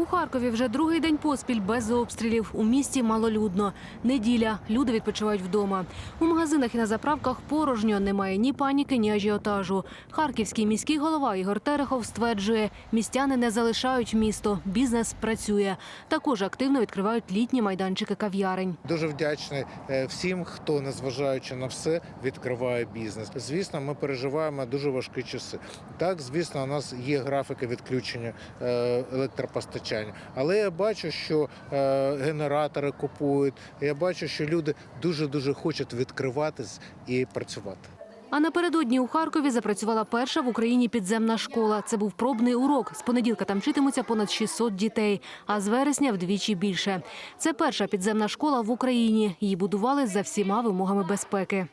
У Харкові вже другий день поспіль без обстрілів. У місті малолюдно. Неділя. Люди відпочивають вдома. У магазинах і на заправках порожньо. Немає ні паніки, ні ажіотажу. Харківський міський голова Ігор Терехов стверджує, містяни не залишають місто. Бізнес працює. Також активно відкривають літні майданчики кав'ярень. Дуже вдячний е, всім, хто, незважаючи на все, відкриває бізнес. Звісно, ми переживаємо дуже важкі часи. Так, звісно, у нас є графіки відключення е, електропостачання, але я бачу, що е, генератори купують. Я бачу, що люди дуже дуже хочуть відкриватись і працювати. А напередодні у Харкові запрацювала перша в Україні підземна школа. Це був пробний урок. З понеділка там вчитимуться понад 600 дітей, а з вересня вдвічі більше. Це перша підземна школа в Україні. Її будували за всіма вимогами безпеки.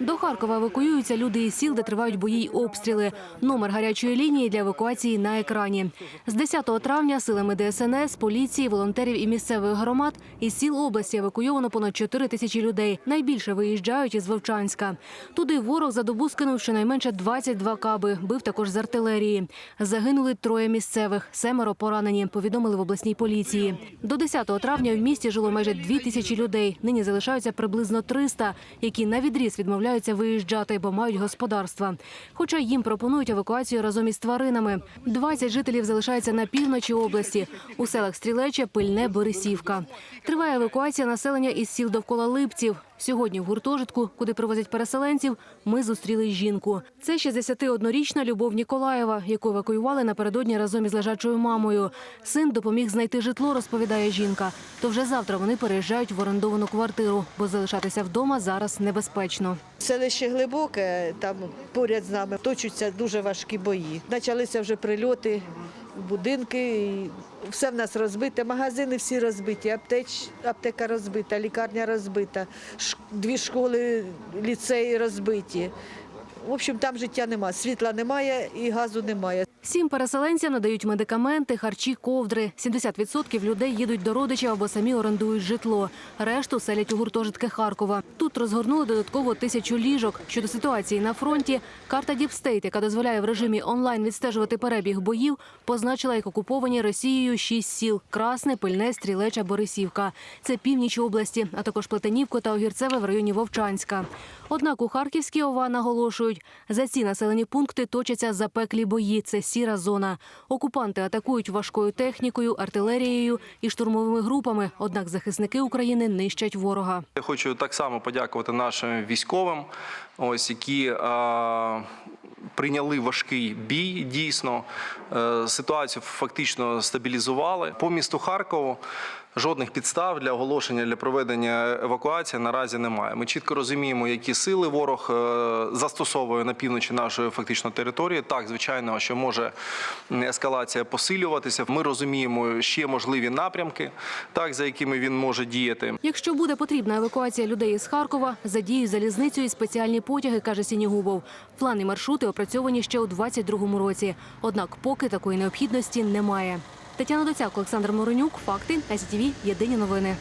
До Харкова евакуюються люди із сіл, де тривають бої й обстріли. Номер гарячої лінії для евакуації на екрані. З 10 травня силами ДСНС, поліції, волонтерів і місцевих громад із сіл області евакуйовано понад 4 тисячі людей. Найбільше виїжджають із Вовчанська. Туди ворог за добу скинув щонайменше 22 каби. Бив також з артилерії. Загинули троє місцевих, семеро поранені. Повідомили в обласній поліції. До 10 травня в місті жило майже 2 тисячі людей. Нині залишаються приблизно 300, які на відріз відмовляються виїжджати, бо мають господарства. Хоча їм пропонують евакуацію разом із тваринами. 20 жителів залишаються на півночі області. У селах Стрілече, Пильне, Борисівка. Триває евакуація населення із сіл довкола Липців. Сьогодні в гуртожитку, куди привозять переселенців, ми зустріли жінку. Це 61-річна Любов Ніколаєва, яку евакуювали напередодні разом із лежачою мамою. Син допоміг знайти житло, розповідає жінка. То вже завтра вони переїжджають в орендовану квартиру, бо залишатися вдома зараз небезпечно. Селище глибоке, там поряд з нами точаться дуже важкі бої. Почалися вже прильоти, будинки, все в нас розбите, магазини всі розбиті, аптека розбита, лікарня розбита, дві школи, ліцеї розбиті. В общем, там життя немає, світла немає і газу немає. Всім переселенцям надають медикаменти, харчі, ковдри. 70% людей їдуть до родичів або самі орендують житло. Решту селять у гуртожитки Харкова. Тут розгорнули додатково тисячу ліжок. Щодо ситуації на фронті, карта Діпстейт, яка дозволяє в режимі онлайн відстежувати перебіг боїв, позначила як окуповані Росією шість сіл – Красне, Пильне, Стрілеча, Борисівка. Це північ області, а також Плетенівко та Огірцеве в районі Вовчанська. Однак у Харківській ОВА наголошують, за ці населені пункти точаться запеклі бої. Це сіра зона. Окупанти атакують важкою технікою, артилерією і штурмовими групами. Однак захисники України нищать ворога. Я хочу так само подякувати нашим військовим, ось які е, прийняли важкий бій. Дійсно, Е, ситуацію фактично стабілізували. По місту Харкову жодних підстав для оголошення для проведення евакуації наразі немає. Ми чітко розуміємо, які сили ворог е, застосовує на півночі нашої фактично території. Так, звичайно, що може ескалація посилюватися. Ми розуміємо ще можливі напрямки, так за якими він може діяти. Якщо буде потрібна евакуація людей із Харкова, задіють залізницю і спеціальні потяги, каже Сінігубов. Плани маршрути опрацьовані ще у 22-му році. Однак поки такої необхідності немає. Тетяна Доцяк, Олександр Моронюк, Факти, СТВ, Єдині новини.